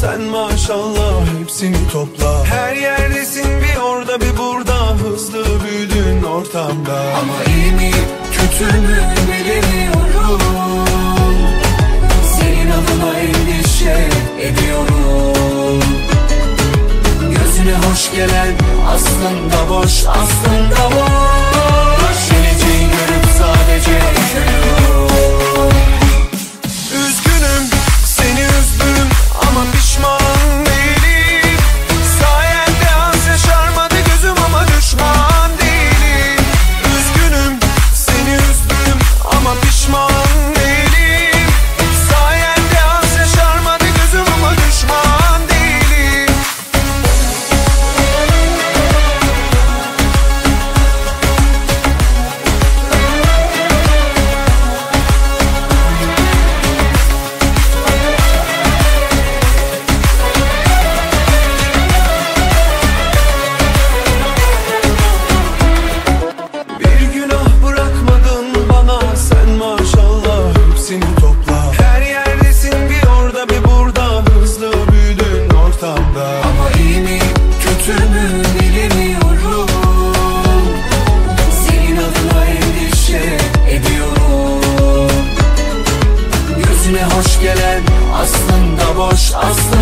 Sen maşallah hepsini topla. Her yerdesin bir orada bir burada Hızlı büyüdün ortamda. Ama iyi mi kötü mü bilemiyorum. Senin adına endişe ediyorum. Gözüne hoş gelen aslında boş aslında boş boş asla